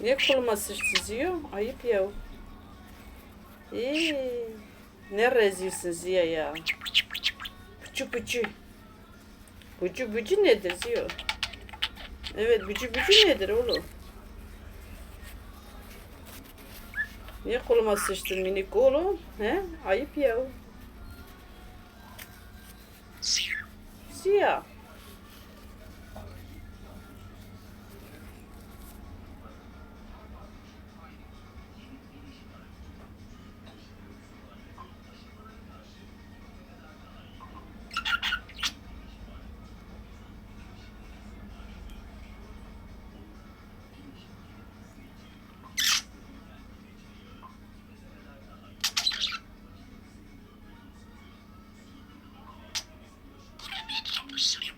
Niye koluma sıçtı Ziyo? Ayıp ya. Eee, ne rezilsin Ziya ya. Bıcı bıcı. Bıcı bıcı nedir Ziyo? Evet bıcı bıcı nedir oğlum? Niye koluma sıçtın minik oğlum? He? Ayıp ya. Ziya. so pursuing